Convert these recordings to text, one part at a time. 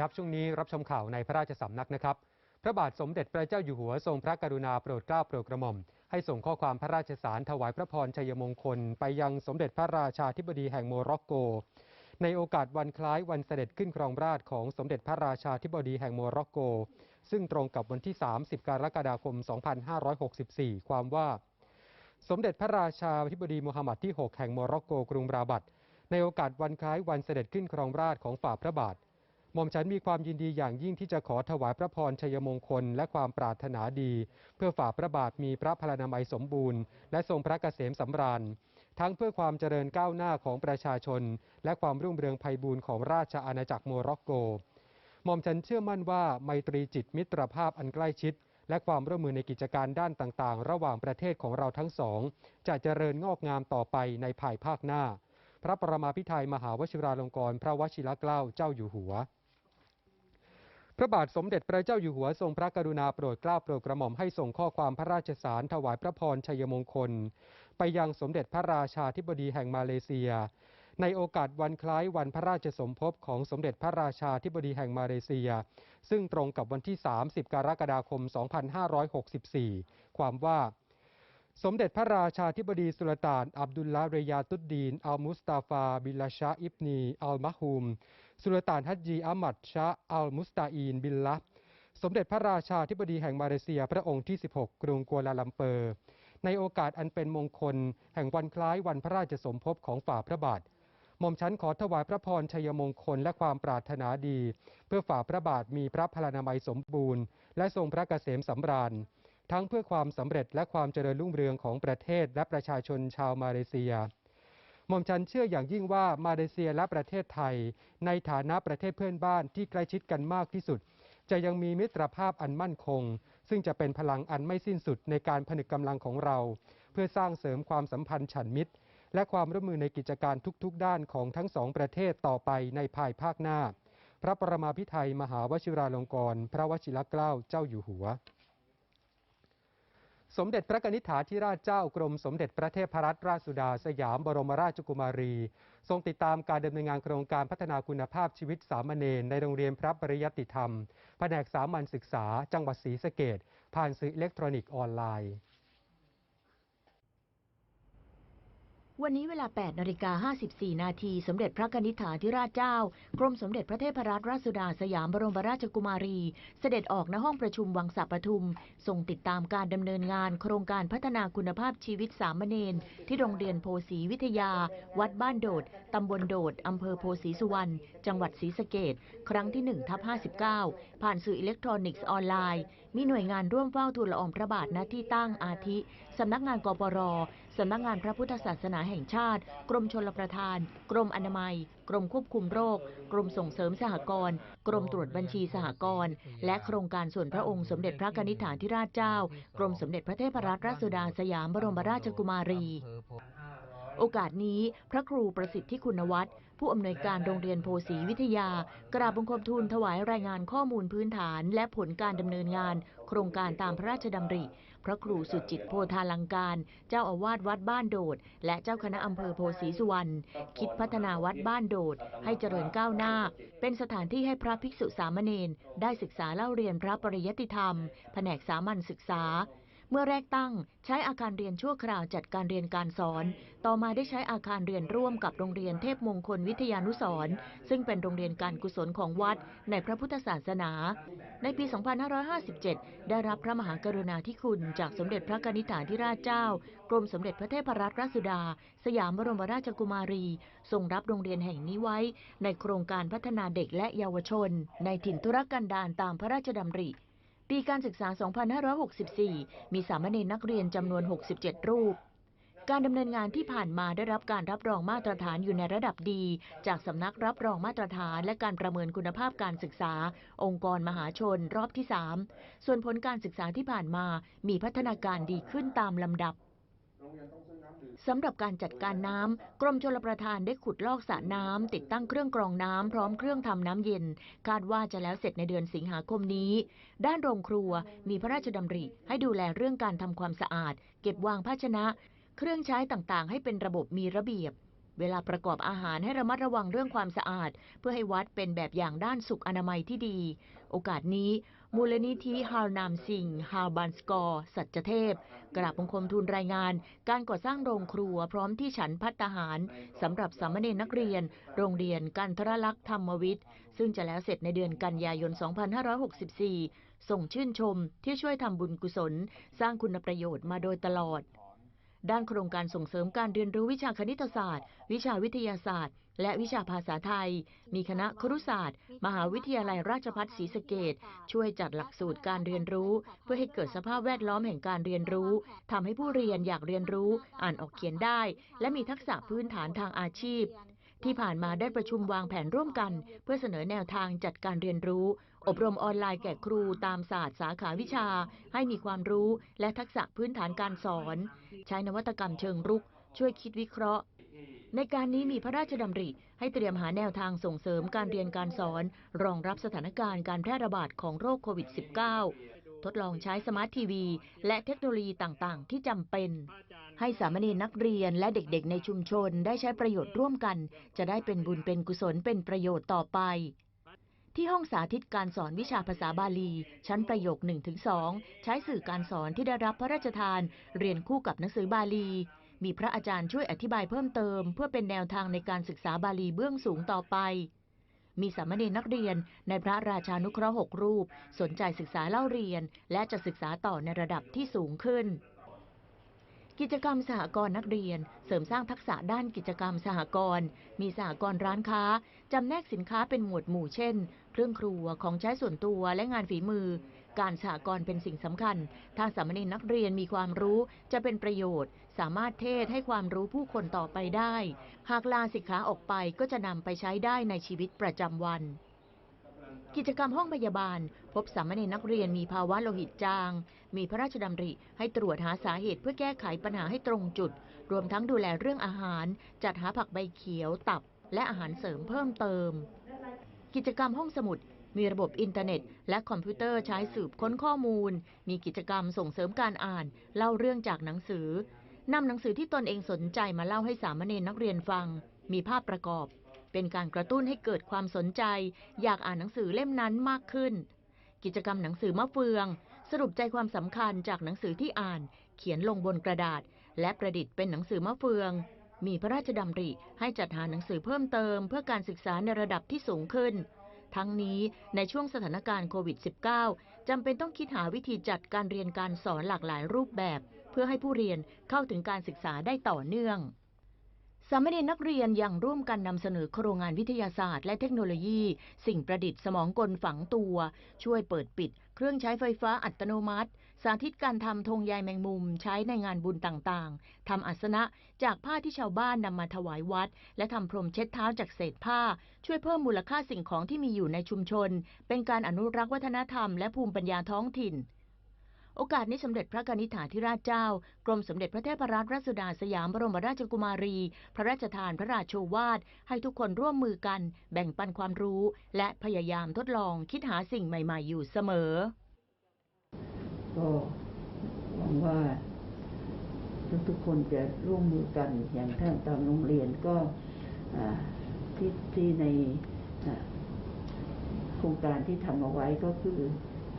ครับช่วงนี้รับชมข่าวในพระราชสำนักนะครับ พระบาทสมเด็จพระเจ้าอยู่หัวทรงพระกรุณาโปรดเกล้าโปรดกระหม่อม ให้ส่งข้อความพระราชสารถวายพระพรชัยมงคล ไปยังสมเด็จพระราชาธิบดีแห่งโมร็อกโก ในโอกาสวันคล้ายวันเสด็จขึ้นครองราชของสมเด็จพระราชาธิบดีแห่งโมร็อกโก ซึ่งตรงกับวันที่ 30 กรกฎาคม 2564 ความว่า สมเด็จพระราชาธิบดีมูฮัมหมัดที่ 6 แห่งโมร็อกโกกรุงราบัตในโอกาสวันคล้ายวันเสด็จขึ้นครองราชของฝ่าพระบาท หม่อมฉันมีความยินดีอย่างยิ่งที่จะขอถวายพระพรชัยมงคลและความปรารถนาดี เพื่อฝ่าพระบาทมีพระพลานามัยสมบูรณ์ และทรงพระเกษมสำราญ ทั้งเพื่อความเจริญก้าวหน้าของประชาชน และความรุ่งเรืองไพบูรณ์ของราชอาณาจักรโมร็อกโกหม่อมฉันเชื่อมั่นว่าไมตรีจิตมิตรภาพอันใกล้ชิด และความร่วมมือในกิจการด้านต่างๆ ระหว่างประเทศของเราทั้งสอง จะเจริญงอกงามต่อไปในภายภาคหน้า พระประมาพิไทยมหาวชิราลงกรณ์พระวชิรเกล้าเจ้าอยู่หัว ระบาทสมเด็จพระเจ้าอยู่หัวทรงพระกรุณาโปรดเกล้าโปรดกระหม่อมให้ส่งข้อความพระราชสารถวายพระพรชัยมงคล ไปยังสมเด็จพระราชาธิบดีแห่งมาเลเซีย ในโอกาสวันคล้ายวันพระราชสมภพของสมเด็จพระราชาธิบดีแห่งมาเลเซีย ซึ่งตรงกับวันที่ 30 กรกฎาคม 2564 ความว่าสมเด็จพระราชาธิบดีสุลต่าน อับดุลละเรยาตุดดีน อัลมุสตาฟา บิลลาชาอิบนี อัลมะฮูม สุลต่านฮัจจีอัมัดชาอัลมุสตาอีนบิลละสมเด็จพระราชาธิบดีแห่งมาเลเซียพระองค์ที่ 16 กรุงกัวลาลัมเปอร์ ในโอกาสอันเป็นมงคล แห่งวันคล้ายวันพระราชสมภพของฝ่าพระบาทหม่อมฉันขอถวายพระพรชัยมงคลและความปรารถนาดี เพื่อฝ่าพระบาทมีพระพลานามัยสมบูรณ์ และทรงพระเกษมสำราญ ทั้งเพื่อความสำเร็จและความเจริญรุ่งเรืองของประเทศและประชาชนชาวมาเลเซีย หม่อมฉันเชื่ออย่างยิ่งว่ามาเลเซียและประเทศไทย ในฐานะประเทศเพื่อนบ้านที่ใกล้ชิดกันมากที่สุด จะยังมีมิตรภาพอันมั่นคง ซึ่งจะเป็นพลังอันไม่สิ้นสุดในการผนึกกำลังของเรา เพื่อสร้างเสริมความสัมพันธ์ฉันมิตร และความร่วมมือในกิจการทุกๆ ด้านของทั้งสองประเทศต่อไปในภายภาคหน้า พระประมาพิไทยมหาวชิราลงกรณ์พระวชิรเกล้าเจ้าอยู่หัว สมเด็จพระนิษฐาธิราชเจ้ากรมสมเด็จพระเทพรัตนราชสุดาสยามบรมราชกุมารี ทรงติดตามการดำเนินงานโครงการพัฒนาคุณภาพชีวิตสามเณรในโรงเรียนพระปริยติธรรม แผนกสามัญศึกษา จังหวัดศรีสะเกดผ่านสื่ออิเล็กทรอนิกส์ออนไลน์ วันนี้เวลา 8 นาฬิกา 54 นาที สมเด็จพระนิษฐาธิราชเจ้า กรมสมเด็จพระเทพรัตนราชสุดาสยามบรมราชกุมารี เสด็จออกณห้องประชุมวังสะปทุม ส่งติดตามการดำเนินงาน โครงการพัฒนาคุณภาพชีวิตสามเณรที่โรงเรียนโพสีวิทยา วัดบ้านโดด ตำบลโดด อำเภอโพสีสุวรรณ จังหวัดศรีสะเกดครั้งที่1ทับ59 ผ่านสื่ออิเล็กทรอนิกส์ออนไลน์ มีหน่วยงานร่วมเฝ้าทูลละอองพระบาทณที่ตั้งอาทิ สำนักงานกปร สำนักงานพระพุทธศาสนาแห่งชาติ กรมชลประทาน กรมอนามัย กรมควบคุมโรค กรมส่งเสริมสหกรณ์ กรมตรวจบัญชีสหกรณ์ และโครงการส่วนพระองค์สมเด็จพระกนิษฐาธิราชเจ้า กรมสมเด็จพระเทพรัตนราชสุดาสยามบรมราชกุมารี โอกาสนี้พระครูประสิทธิคุณวัฒน์ ผู้อำนวยการโรงเรียนโพสีวิทยา กราบบังคมทูลถวายรายงานข้อมูลพื้นฐาน และผลการดำเนินงาน โครงการตามพระราชดำริ พระครูสุจิตโพธาลังการ เจ้าอาวาสวัดบ้านโดด และเจ้าคณะอำเภอโพสีสุวรรณคิดพัฒนาวัดบ้านโดด ให้เจริญก้าวหน้า เป็นสถานที่ให้พระภิกษุสามเณรได้ศึกษาเล่าเรียนพระปริยติธรรม แผนกสามัญศึกษา เมื่อแรกตั้งใช้อาคารเรียนชั่วคราวจัดการเรียนการสอน ต่อมาได้ใช้อาคารเรียนร่วมกับโรงเรียนเทพมงคลวิทยานุสร์ซึ่งเป็นโรงเรียนการกุศลของวัดในพระพุทธศาสนา ในปี 2557 ได้รับพระมหากรุณาธิคุณ จากสมเด็จพระกนิษฐาธิราชเจ้า กรมสมเด็จพระเทพรัตนราชสุดา สยามบรมราชกุมารี ทรงรับโรงเรียนแห่งนี้ไว้ ในโครงการพัฒนาเด็กและเยาวชน ในถิ่นทุรกันดารตามพระราชดำริ ปีการศึกษา 2564 มีสามเณรนักเรียนจำนวน 67 รูป การดำเนินงานที่ผ่านมาได้รับการรับรองมาตรฐานอยู่ในระดับดี จากสำนักรับรองมาตรฐานและการประเมินคุณภาพการศึกษา องค์กรมหาชนรอบที่ 3 ส่วนผลการศึกษาที่ผ่านมามีพัฒนาการดีขึ้นตามลำดับ สำหรับการจัดการน้ำ กรมชลประทานได้ขุดลอกสระน้ำ ติดตั้งเครื่องกรองน้ำ พร้อมเครื่องทำน้ำเย็น คาดว่าจะแล้วเสร็จในเดือนสิงหาคมนี้ ด้านโรงครัวมีพระราชดำริให้ดูแลเรื่องการทำความสะอาด เก็บวางภาชนะ เครื่องใช้ต่างๆ ให้เป็นระบบมีระเบียบ เวลาประกอบอาหารให้ระมัดระวังเรื่องความสะอาด เพื่อให้วัดเป็นแบบอย่างด้านสุขอนามัยที่ดี โอกาสนี้ มูลนิธิฮาร์นามซิงฮาบันสกอร์สัจเทพ กราบบังคมทูลรายงาน การก่อสร้างโรงครัวพร้อมที่ฉันพัตตาหารสำหรับสามเณรนักเรียน โรงเรียนกันทรลักษ์ธรรมวิทย์ ซึ่งจะแล้วเสร็จในเดือนกันยายน 2564 ส่งชื่นชมที่ช่วยทำบุญกุศล สร้างคุณประโยชน์มาโดยตลอด ด้านโครงการส่งเสริมการเรียนรู้วิชาคณิตศาสตร์ วิชาวิทยาศาสตร์ และวิชาภาษาไทย มีคณะครุศาสตร์ มหาวิทยาลัยราชภัฏศรีสะเกดช่วยจัดหลักสูตรการเรียนรู้ เพื่อให้เกิดสภาพแวดล้อมแห่งการเรียนรู้ทำให้ผู้เรียนอยากเรียนรู้ อ่านออกเขียนได้ และมีทักษะพื้นฐานทางอาชีพ ที่ผ่านมาได้ประชุมวางแผนร่วมกัน เพื่อเสนอแนวทางจัดการเรียนรู้ อบรมออนไลน์แก่ครูตามศาสตร์สาขาวิชา ให้มีความรู้และทักษะพื้นฐานการสอน ใช้นวัตกรรมเชิงรุก ช่วยคิดวิเคราะห์ในการนี้มีพระราชดำริให้เตรียมหาแนวทางส่งเสริมการเรียนการสอน รองรับสถานการณ์การแพร่ระบาดของโรคโควิด -19 ทดลองใช้สมาร์ททีวี และเทคโนโลยีต่างๆ ที่จำเป็น ให้สามเณรนักเรียนและเด็กๆ ในชุมชนได้ใช้ประโยชน์ร่วมกัน จะได้เป็นบุญเป็นกุศลเป็นประโยชน์ต่อไป ที่ห้องสาธิตการสอนวิชาภาษาบาลี ชั้นประโยค 1-2 ใช้สื่อการสอนที่ได้รับพระราชทาน เรียนคู่กับหนังสือบาลีมีพระอาจารย์ช่วยอธิบายเพิ่มเติม เพื่อเป็นแนวทางในการศึกษาบาลีเบื้องสูงต่อไป มีสามเณรนักเรียนในพระราชานุเคราะห์หกรูป สนใจศึกษาเล่าเรียน และจะศึกษาต่อในระดับที่สูงขึ้น กิจกรรมสหกรณ์นักเรียน เสริมสร้างทักษะด้านกิจกรรมสหกรณ์มีสหกรณ์ร้านค้า จำแนกสินค้าเป็นหมวดหมู่เช่น เครื่องครัวของใช้ส่วนตัวและงานฝีมือ การสหกรณ์เป็นสิ่งสำคัญ ถ้าสามเณรนักเรียนมีความรู้จะเป็นประโยชน์ สามารถเทศให้ความรู้ผู้คนต่อไปได้ หากลาสิกขาออกไปก็จะนำไปใช้ได้ในชีวิตประจำวัน กิจกรรมห้องพยาบาล พบสามเณรนักเรียนมีภาวะโลหิตจาง มีพระราชดำริให้ตรวจหาสาเหตุเพื่อแก้ไขปัญหาให้ตรงจุด รวมทั้งดูแลเรื่องอาหาร จัดหาผักใบเขียวตับ และอาหารเสริมเพิ่มเติม กิจกรรมห้องสมุด มีระบบอินเทอร์เน็ต และคอมพิวเตอร์ใช้สืบค้นข้อมูล มีกิจกรรมส่งเสริมการอ่าน เล่าเรื่องจากหนังสือนำหนังสือที่ตนเองสนใจมาเล่าให้สามเณรนักเรียนฟัง มีภาพประกอบ เป็นการกระตุ้นให้เกิดความสนใจ อยากอ่านหนังสือเล่มนั้นมากขึ้น กิจกรรมหนังสือมะเฟือง สรุปใจความสำคัญจากหนังสือที่อ่าน เขียนลงบนกระดาษ และประดิษฐ์เป็นหนังสือมะเฟือง มีพระราชดำริให้จัดหาหนังสือเพิ่มเติม เพื่อการศึกษาในระดับที่สูงขึ้น ทั้งนี้ในช่วงสถานการณ์โควิด -19 จำเป็นต้องคิดหาวิธีจัดการเรียนการสอนหลากหลายรูปแบบ เพื่อให้ผู้เรียนเข้าถึงการศึกษาได้ต่อเนื่อง สามเณรนักเรียนยังร่วมกันนำเสนอโครงงานวิทยาศาสตร์และเทคโนโลยี สิ่งประดิษฐ์สมองกลฝังตัว ช่วยเปิดปิด เครื่องใช้ไฟฟ้าอัตโนมัติ สาธิตการทำธงใยแมงมุม ใช้ในงานบุญต่างๆทำอัสนะจากผ้าที่ชาวบ้านนำมาถวายวัด และทำพรมเช็ดเท้าจากเศษผ้า ช่วยเพิ่มมูลค่าสิ่งของที่มีอยู่ในชุมชน เป็นการอนุรักษ์วัฒนธรรมและภูมิปัญญาท้องถิ่น โอกาสนี้สมเด็จพระกนิษฐาธิราชเจ้า กรมสมเด็จพระเทพรัตนราชสุดาสยามบรมราชกุมารี พระราชทานพระราชโชวาท ให้ทุกคนร่วมมือกัน แบ่งปันความรู้ และพยายามทดลองคิดหาสิ่งใหม่ ๆ อยู่เสมอ ก็หวังว่าทุกๆคนจะร่วมมือกันอย่างท่านตามโรงเรียนก็ที่ที่ในโครงการที่ทำเอาไว้ก็คือ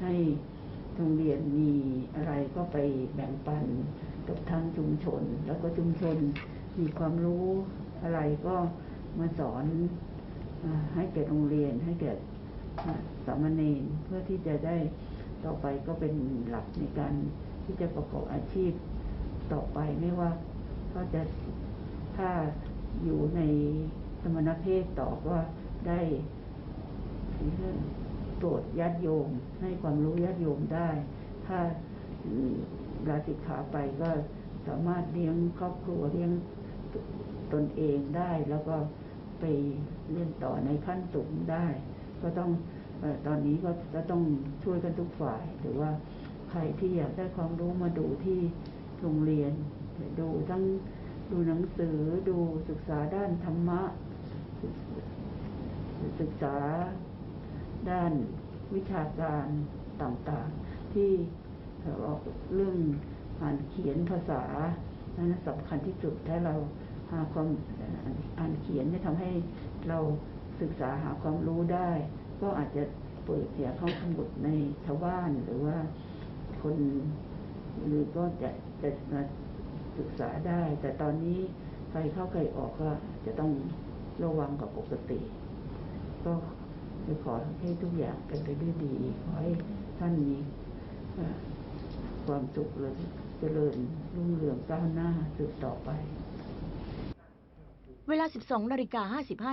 ให้ โรงเรียนมีอะไรก็ไปแบ่งปันกับทางชุมชน แล้วก็ชุมชนมีความรู้อะไรก็มาสอนอให้แก่โรงเรียนให้แก่สามเณรเพื่อที่จะได้ต่อไปก็เป็นหลักในการที่จะประกอบอาชีพต่อไปไม่ว่าก็จะถ้าอยู่ในสมณเพศต่อก็ได้ โปรดญาติโยม ให้ความรู้ญาติโยมได้ ถ้าลาสิกขาไปก็สามารถเลี้ยงครอบครัวเลี้ยงตนเองได้ แล้วก็ไปเรียนต่อในขั้นสูงได้ ก็ต้องตอนนี้ก็จะต้องช่วยกันทุกฝ่ายหรือว่าใครที่อยากได้ความรู้มาดูที่โรงเรียน ดูทั้งดูหนังสือดูศึกษาด้านธรรมะศึกษา ด้านวิชาการต่างๆ ที่เอ่อเรื่องอ่านเขียนภาษานั้นสำคัญที่สุดถ้าเราหาความอ่านเขียนเนี่ยทำให้เราศึกษาหาความรู้ได้ ก็อาจจะเปิดเสียห้องสมุดในชาวบ้านหรือว่าคนหรือก็จะจะมาศึกษาได้ แต่ตอนนี้ใครเข้าใครออกก็จะต้องระวังกับปกติ ก็ จะขอให้ทุกอย่างเป็นไปด้วยดี ขอให้ท่านมีความสุขและเจริญรุ่งเรืองก้าวหน้าสืบต่อไป เวลา 12นาฬิกา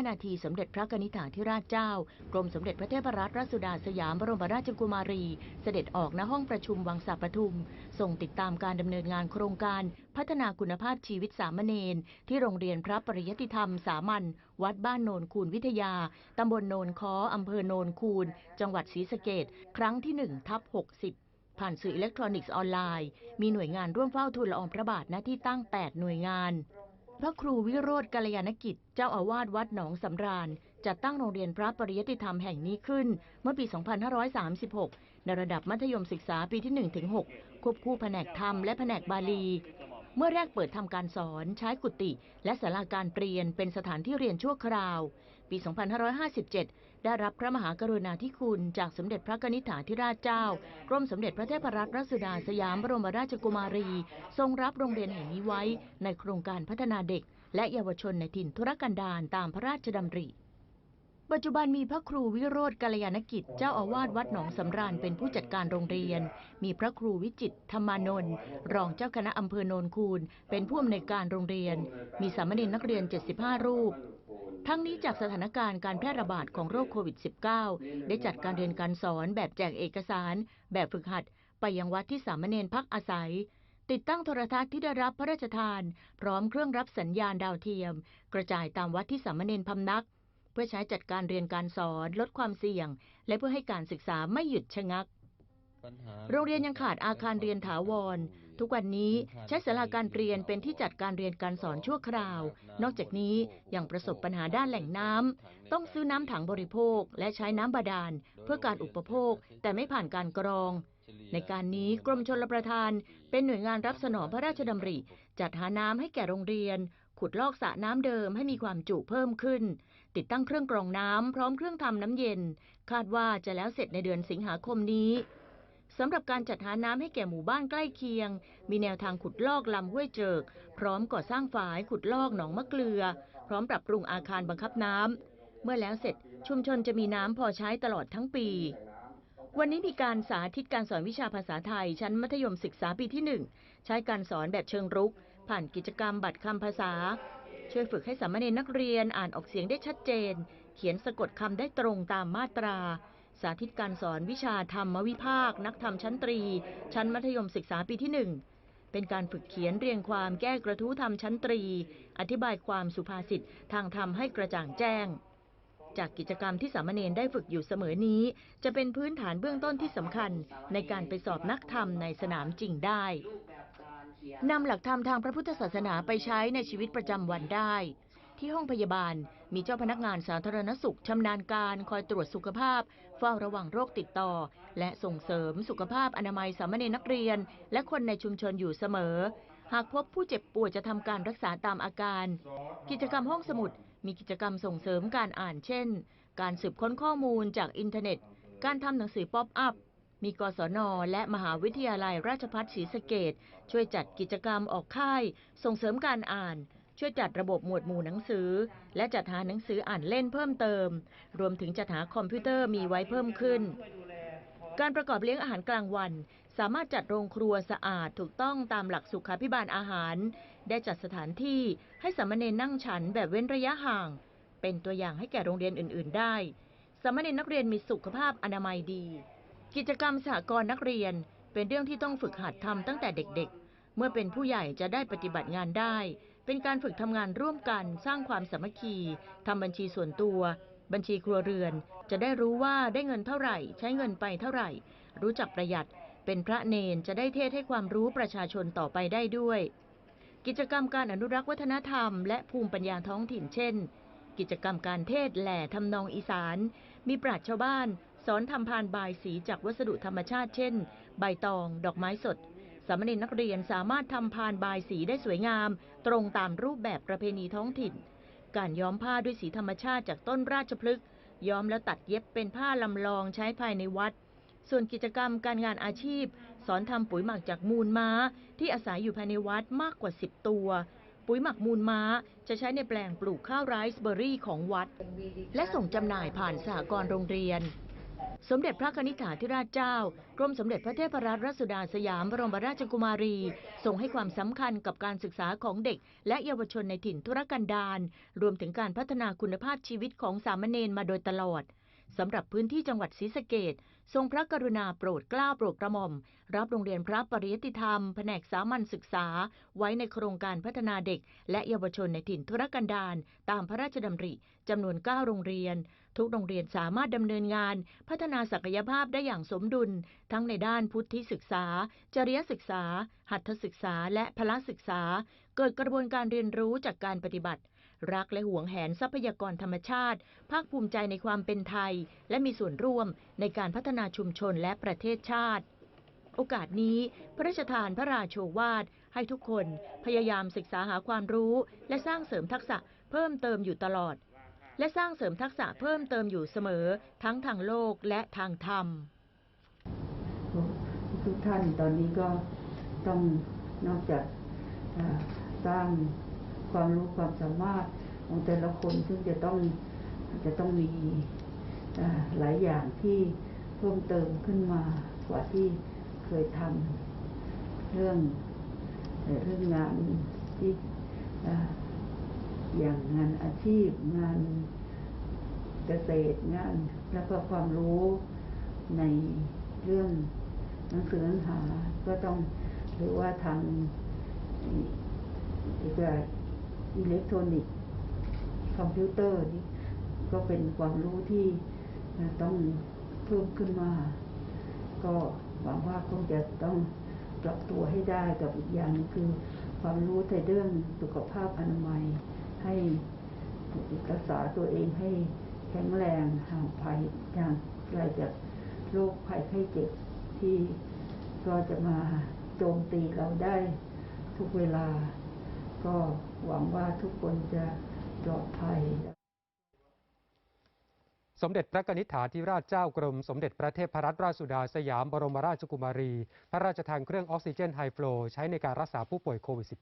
55 นาทีสมเด็จพระกนิษฐาธิราชเจ้า กรมสมเด็จพระเทพรัตนราชสุดาสยามบรมราชกุมารี เสด็จออกณห้องประชุมวังสาปทุม ส่งติดตามการดำเนินงานโครงการ พัฒนาคุณภาพชีวิตสามเณรที่โรงเรียนพระปริยติธรรมสามัญวัดบ้านโนนคูนวิทยา ตำบลโนนค้ออำเภอโนนคูน จังหวัดศรีสะเกดครั้งที่1ทับ60ผ่านสื่ออิเล็กทรอนิกส์ออนไลน์ มีหน่วยงานร่วมเฝ้าทูลละอองพระบาทหน้าที่ตั้ง 8 หน่วยงาน พระครูวิโรธกัลยาณกิจ เจ้าอาวาสวัดหนองสำราญจัดตั้งโรงเรียนพระปริยติธรรมแห่งนี้ขึ้น เมื่อปี 2536 ในระดับมัธยมศึกษาปีที่ 1-6 ควบคู่แผนกธรรมและแผนกบาลี เมื่อแรกเปิดทำการสอนใช้กุฏิและสาราการเรียนเป็นสถานที่เรียนชั่วคราว ปี 2557 ได้รับพระมหากรุณาธิคุณจากสมเด็จพระกนิษฐาธิราชเจ้า กรมสมเด็จพระเทพรัตนราชสุดาสยามบรมราชกุมารี ทรงรับโรงเรียนแห่งนี้ไว้ในโครงการพัฒนาเด็ก และเยาวชนในถิ่นธุรกันดารตามพระราชดำริปัจจุบันมีพระครูวิโรธกัลยาณกิจ เจ้าอาวาสวัดหนองสำราญเป็นผู้จัดการโรงเรียน มีพระครูวิจิตธรรมานนท์รองเจ้าคณะอำเภอโนนคูนเป็นผู้อำนวยการโรงเรียน มีสามเณรนักเรียน 75 รูป ทั้งนี้จากสถานการณ์การแพร่ระบาดของโรคโควิด -19 ได้จัดการเรียนการสอนแบบแจกเอกสาร แบบฝึกหัด ไปยังวัดที่สามเณรพักอาศัย ติดตั้งโทรทัศน์ที่ได้รับพระราชทาน พร้อมเครื่องรับสัญญาณดาวเทียม กระจายตามวัดที่สามเณรพำนัก เพื่อใช้จัดการเรียนการสอนลดความเสี่ยง และเพื่อให้การศึกษาไม่หยุดชะงัก โรงเรียนยังขาดอาคารเรียนถาวร ทุกวันนี้ใช้ศาลาการเรียนเป็นที่จัดการเรียนการสอนชั่วคราว นอกจากนี้ยังประสบปัญหาด้านแหล่งน้ำต้องซื้อน้ำถังบริโภค และใช้น้ำบาดาล เพื่อการอุปโภค แต่ไม่ผ่านการกรอง ในการนี้กรมชลประทาน เป็นหน่วยงานรับสนองพระราชดำริ จัดหาน้ำให้แก่โรงเรียน ขุดลอกสระน้ำเดิมให้มีความจุเพิ่มขึ้น ติดตั้งเครื่องกรองน้ำพร้อมเครื่องทำน้ำเย็น คาดว่าจะแล้วเสร็จในเดือนสิงหาคมนี้ สำหรับการจัดหาน้ำให้แก่หมู่บ้านใกล้เคียง มีแนวทางขุดลอกลำห้วยเจิก พร้อมก่อสร้างฝายขุดลอกหนองมะเกลือ พร้อมปรับปรุงอาคารบังคับน้ำเมื่อแล้วเสร็จชุมชนจะมีน้ำพอใช้ตลอดทั้งปีวันนี้มีการสาธิตการสอนวิชาภาษาไทย ชั้นมัธยมศึกษาปีที่ 1 ใช้การสอนแบบเชิงรุก ผ่านกิจกรรมบัตรคำภาษา ช่วยฝึกให้สามเณรนักเรียนอ่านออกเสียงได้ชัดเจน เขียนสะกดคำได้ตรงตามมาตรา สาธิตการสอนวิชาธรรมวิภาค นักธรรมชั้นตรี ชั้นมัธยมศึกษาปีที่หนึ่งเป็นการฝึกเขียนเรียงความแก้กระทู้ธรรมชั้นตรี อธิบายความสุภาษิตทางธรรมให้กระจ่างแจ้ง จากกิจกรรมที่สามเณรได้ฝึกอยู่เสมอนี้ จะเป็นพื้นฐานเบื้องต้นที่สำคัญ ในการไปสอบนักธรรมในสนามจริงได้นำหลักธรรมทางพระพุทธศาสนาไปใช้ในชีวิตประจำวันได้ ที่ห้องพยาบาล มีเจ้าพนักงานสาธารณสุขชำนาญการคอยตรวจสุขภาพ เฝ้าระวังโรคติดต่อ และส่งเสริมสุขภาพอนามัยสามเณรนักเรียน และคนในชุมชนอยู่เสมอ หากพบผู้เจ็บป่วยจะทำการรักษาตามอาการ กิจกรรมห้องสมุด มีกิจกรรมส่งเสริมการอ่านเช่น การสืบค้นข้อมูลจากอินเทอร์เน็ต การทำหนังสือป๊อปอัพมีกศน และมหาวิทยาลัยราชภัฏศรีสะเกดช่วยจัดกิจกรรมออกค่าย ส่งเสริมการอ่าน ช่วยจัดระบบหมวดหมู่หนังสือ และจัดหาหนังสืออ่านเล่นเพิ่มเติม รวมถึงจัดหาคอมพิวเตอร์มีไว้เพิ่มขึ้น การประกอบเลี้ยงอาหารกลางวัน สามารถจัดโรงครัวสะอาดถูกต้องตามหลักสุขาภิบาลอาหาร ได้จัดสถานที่ให้สามเณรนั่งฉันแบบเว้นระยะห่าง เป็นตัวอย่างให้แก่โรงเรียนอื่น ๆ ได้สามเณรนักเรียนมีสุขภาพอนามัยดี กิจกรรมสหกรณ์นักเรียนเป็นเรื่องที่ต้องฝึกหัดทำตั้งแต่เด็ก ๆ เมื่อเป็นผู้ใหญ่จะได้ปฏิบัติงานได้ เป็นการฝึกทำงานร่วมกันสร้างความสามัคคีทำบัญชีส่วนตัว บัญชีครัวเรือน จะได้รู้ว่าได้เงินเท่าไหร่ ใช้เงินไปเท่าไหร่ รู้จักประหยัด เป็นพระเนนจะได้เทศให้ความรู้ประชาชนต่อไปได้ด้วย กิจกรรมการอนุรักษ์วัฒนธรรมและภูมิปัญญาท้องถิ่นเช่น กิจกรรมการเทศแหล่ทำนองอีสาน มีปราชญ์ชาวบ้าน สอนทำพานบายสีจากวัสดุธรรมชาติเช่น ใบตอง ดอกไม้สดสสามเณรนักเรียนสามารถทำพานบายสีได้สวยงาม ตรงตามรูปแบบประเพณีท้องถิ่น การย้อมผ้าด้วยสีธรรมชาติจากต้นราชพฤกษ์ย้อมแล้วตัดเย็บเป็นผ้าลำลองใช้ภายในวัด ส่วนกิจกรรมการงานอาชีพ สอนทำปุ๋ยหมักจากมูลม้า ที่อาศัยอยู่ภายในวัดมากกว่า 10 ตัว ปุ๋ยหมักมูลม้าจะใช้ในแปลงปลูกข้าวไรซ์เบอร์รี่ของวัด และส่งจำหน่ายผ่านสหกรณ์โรงเรียน สมเด็จพระนิษฐาธิราชเจ้า กรมสมเด็จพระเทพรัตนราชสุดาสยามบรมราชกุมารีทรงให้ความสำคัญกับการศึกษาของเด็ก และเยาวชนในถิ่นธุรกันดารรวมถึงการพัฒนาคุณภาพชีวิตของสามเณรมาโดยตลอดสำหรับพื้นที่จังหวัดศรีสะเกด ทรงพระกรุณาโปรดเกล้าโปรดกระหม่อม รับโรงเรียนพระปริยติธรรม แผนกสามัญศึกษา ไว้ในโครงการพัฒนาเด็ก และเยาวชนในถิ่นธุรกันดารตามพระราชดำริจำนวน 9 โรงเรียน ทุกโรงเรียนสามารถดำเนินงาน พัฒนาศักยภาพได้อย่างสมดุล ทั้งในด้านพุทธิศึกษา จริยศึกษา หัตถศึกษา และพละศึกษา เกิดกระบวนการเรียนรู้จากการปฏิบัติ รักและหวงแหนทรัพยากรธรรมชาติ ภาคภูมิใจในความเป็นไทย และมีส่วนร่วมในการพัฒนาชุมชนและประเทศชาติ โอกาสนี้ พระราชทานพระราโชวาท ให้ทุกคนพยายามศึกษาหาความรู้ และสร้างเสริมทักษะเพิ่มเติมอยู่ตลอด และสร้างเสริมทักษะเพิ่มเติมอยู่เสมอ ทั้งทางโลกและทางธรรม ทุกท่านตอนนี้ก็ต้องนอกจากสร้าง ความรู้ความสามารถของแต่ละคนซึ่งจะต้องจะต้องมีหลายอย่างที่เพิ่มเติมขึ้นมากว่าที่เคยทำเรื่องเรื่องงานที่ออย่างงานอาชีพงานเกษตรงาน แล้วก็ความรู้ในเรื่องหนังสือหนังหาก็ต้องหรือว่าทางอีกแบบ อิเล็กทรอนิกส์คอมพิวเตอร์นี่ก็เป็นความรู้ที่ต้องเพิ่มขึ้นมา ก็หวังว่าคงจะต้องปรับตัวให้ได้กับอีกอย่างคือ ความรู้ในเรื่องสุขภาพอนามัย ให้รักษาตัวเองให้แข็งแรงห่างภัยห่างไกลจากโรคภัยไข้เจ็บที่ก็จะมาโจมตีเราได้ทุกเวลา ก็หวังว่าทุกคนจะปลอดภัย สมเด็จพระกนิษฐาธิราชเจ้ากรม สมเด็จพระเทพรัตนราชสุดาสยามบรมราชกุมารี พระราชทานเครื่องออกซิเจนไฮฟลูใช้ในการรักษาผู้ป่วยโควิด -19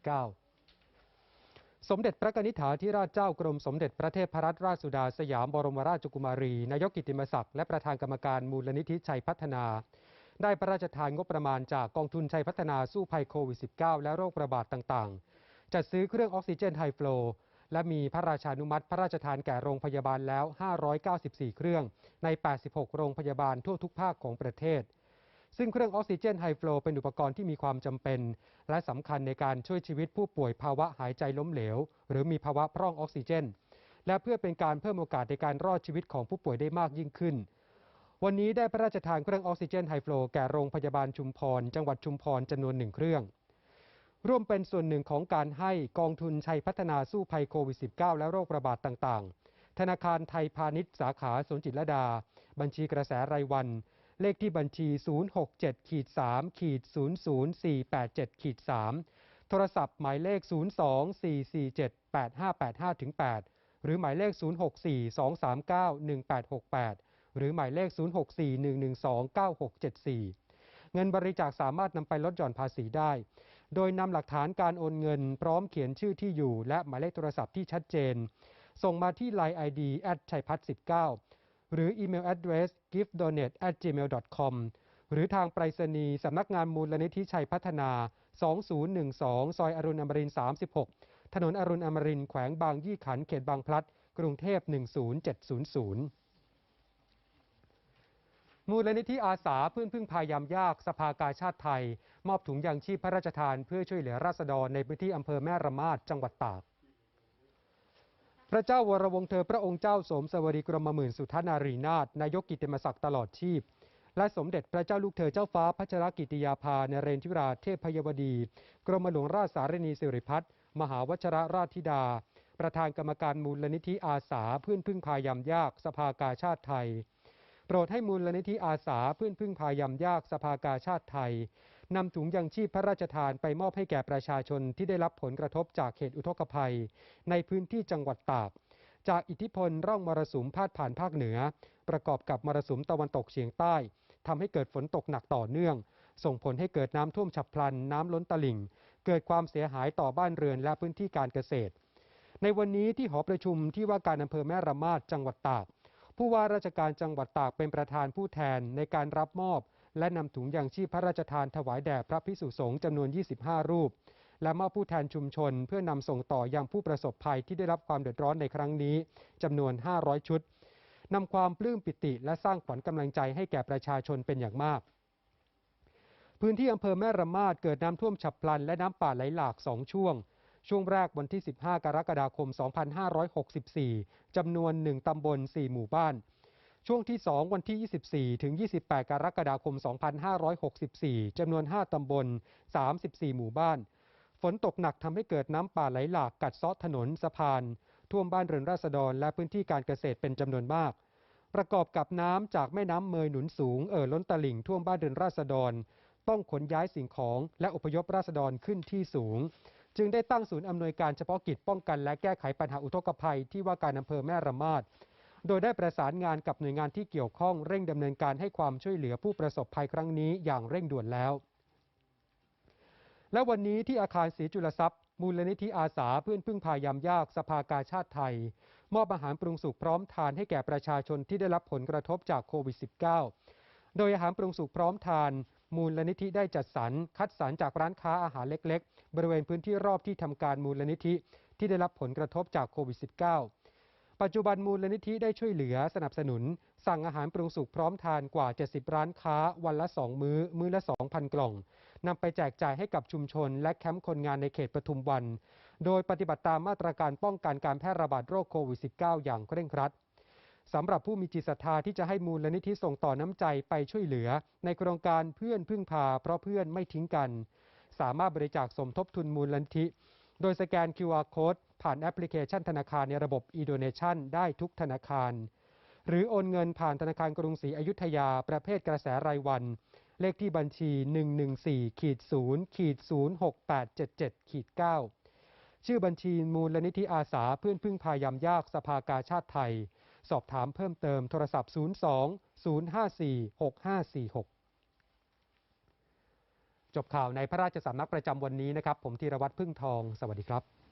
สมเด็จพระนิษฐาธิราชเจ้ากรมสมเด็จพระเทพรัตนราชสุดาสยามบรมราชกุมารี นายกกิตติมศักดิ์และประธานกรรมการมูลนิธิชัยพัฒนา ได้พระราชทานงบประมาณจากกองทุนชัยพัฒนาสู้ภัยโควิด -19 และโรคระบาดต่างๆ จัดซื้อเครื่องออกซิเจนไฮฟลูและมีพระราชานุมัติพระราชทานแก่โรงพยาบาลแล้ว 594 เครื่องใน 86 โรงพยาบาลทั่วทุกภาคของประเทศ ซึ่งเครื่องออกซิเจนไฮฟลูเป็นอุปกรณ์ที่มีความจำเป็น และสำคัญในการช่วยชีวิตผู้ป่วยภาวะหายใจล้มเหลว หรือมีภาวะพร่องออกซิเจน และเพื่อเป็นการเพิ่มโอกาสในการรอดชีวิตของผู้ป่วยได้มากยิ่งขึ้น วันนี้ได้พระราชทานเครื่องออกซิเจนไฮฟลูแก่โรงพยาบาลชุมพร จังหวัดชุมพรจำนวนหนึ่งเครื่อง ร่วมเป็นส่วนหนึ่งของการให้กองทุนชัยพัฒนาสู้ภัยโควิด -19 และโรคระบาดต่างๆ ธนาคารไทยพาณิชย์สาขาสวนจิตรดา บัญชีกระแสรายวัน เลขที่บัญชี 067ขีด3ขีด00487ขีด3โทรศัพท์หมายเลข 024478585ถึง8หรือหมายเลข 064-239-1868หรือหมายเลข 064-112-9674เงินบริจาคสามารถนำไปลดหย่อนภาษีได้ โดยนำหลักฐานการโอนเงินพร้อมเขียนชื่อที่อยู่ และหมายเลขโทรศัพท์ที่ชัดเจน ส่งมาที่ Line ID ชัยพัฒน์19 หรืออีเมล address giftdonate gmail com หรือทางไปรษณีย์สำนักงานมูลนิธิชัยพัฒนา 2012 ซอยอรุณอมรินทร์36 ถนนอรุณอมรินทร์แขวงบางยี่ขันเขตบางพลัด กรุงเทพ 10700มูลนิธิอาสาเพื่อนพึ่งพายามยากสภากาชาติไทย มอบถุงยางชีพพระราชทานเพื่อช่วยเหลือราษฎรในพื้นที่อำเภอแม่ระมาดจังหวัดตาก พระเจ้าวรวงศ์เธอพระองค์เจ้าสมสวรีกรมหมื่นสุทนารีนาถนายกกิติมศักดิ์ตลอดชีพ และสมเด็จพระเจ้าลูกเธอเจ้าฟ้าพัชรกิติยาภานเรนทิราเทพพยวดี กรมหลวงราชสารณีสิริพัฒน์มหาวชรราชธิดา ประธานกรรมการมูลนิธิอาสาเพื่อนพึ่งพายามยากสภากาชาติไทย โปรดให้มูลนิธิอาสาเพื่อนพึ่งพายำยากสภากาชาติไทย นำถุงยังชีพพระราชทานไปมอบให้แก่ประชาชนที่ได้รับผลกระทบจากเหตุอุทกภัย ในพื้นที่จังหวัดตาก จากอิทธิพลร่องมรสุมพาดผ่านภาคเหนือ ประกอบกับมรสุมตะวันตกเฉียงใต้ทำให้เกิดฝนตกหนักต่อเนื่อง ส่งผลให้เกิดน้ำท่วมฉับพลัน น้ำล้นตลิ่ง เกิดความเสียหายต่อบ้านเรือนและพื้นที่การเกษตร ในวันนี้ที่หอประชุมที่ว่าการอำเภอแม่ระมาดจังหวัดตากผู้ว่าราชการจังหวัดตากเป็นประธานผู้แทนในการรับมอบ และนำถุงยางชีพพระราชทานถวายแด่พระพิสุสงฆ์จำนวน 25 รูป และมอบผู้แทนชุมชน เพื่อนำส่งต่อยังผู้ประสบภัยที่ได้รับความเดือดร้อนในครั้งนี้จำนวน 500 ชุดนำความปลื้มปิติและสร้างขวัญกำลังใจให้แก่ประชาชนเป็นอย่างมาก พื้นที่อำเภอแม่ระมาดเกิดน้ำท่วมฉับพลัน และน้ำป่าไหลหลาก2ช่วง ช่วงแรกวันที่ 15 กรกฎาคม 2564 จำนวน 1 ตำบล 4 หมู่บ้าน ช่วงที่ 2 วันที่ 24 ถึง 28 กรกฎาคม 2564 จำนวน 5 ตำบล 34 หมู่บ้าน ฝนตกหนักทำให้เกิดน้ำป่าไหลหลากกัดเซาะถนนสะพาน ท่วมบ้านเรือนราษฎรและพื้นที่การเกษตรเป็นจำนวนมาก ประกอบกับน้ำจากแม่น้ำเมยหนุนสูงเอ่อล้นตลิ่งท่วมบ้านเรือนราษฎร ต้องขนย้ายสิ่งของและอพยพราษฎรขึ้นที่สูง จึงได้ตั้งศูนย์อำนวยการเฉพาะกิจป้องกัน และแก้ไขปัญหาอุทกภัยที่ว่าการอำเภอแม่ระมาด โดยได้ประสานงานกับหน่วยงานที่เกี่ยวข้องเร่งดำเนินการให้ความช่วยเหลือผู้ประสบภัยครั้งนี้อย่างเร่งด่วนแล้ว และวันนี้ที่อาคารศรีจุลทรัพย์ มูลนิธิอาสาเพื่อนพึ่งพายามยากสภากาชาติไทย มอบอาหารปรุงสุกพร้อมทานให้แก่ประชาชนที่ได้รับผลกระทบจากโควิด -19 โดยอาหารปรุงสุกพร้อมทานมูลนิธิได้จัดสรรคัดสรรจากร้านค้าอาหารเล็ก ๆ บริเวณพื้นที่รอบที่ทำการมูลนิธิที่ได้รับผลกระทบจากโควิด -19 ปัจจุบันมูลนิธิได้ช่วยเหลือสนับสนุน สั่งอาหารปรุงสุกพร้อมทานกว่า 70 ร้านค้า วันละ 2 มื้อ มื้อละ 2,000 กล่องนำไปแจกจ่ายให้กับชุมชน และแคมป์คนงานในเขตปทุมวัน โดยปฏิบัติตามมาตรการป้องกันการแพร่ระบาดโรคโควิด -19 อย่างเคร่งครัดสำหรับผู้มีจิตศรัทธาที่จะให้มูลนิธิส่งต่อน้ำใจไปช่วยเหลือ ในโครงการเพื่อนพึ่งพา เพราะเพื่อนไม่ทิ้งกัน สามารถบริจาคสมทบทุนมูลนิธิ โดยสแกน QR Code ผ่านแอปพลิเคชันธนาคารในระบบ e-donation ได้ทุกธนาคาร หรือโอนเงินผ่านธนาคารกรุงศรีอยุธยา ประเภทกระแสรายวัน เลขที่บัญชี 114ขีด0ขีด06877ขีด9ชื่อบัญชีมูลนิธิอาสาเพื่อนพึ่งพายามยากสภากาชาติไทย สอบถามเพิ่มเติมโทรศัพท์ 02 054 6546จบข่าวในพระราชสำนักประจำวันนี้นะครับ ผมธีรวัตรพึ่งทอง สวัสดีครับ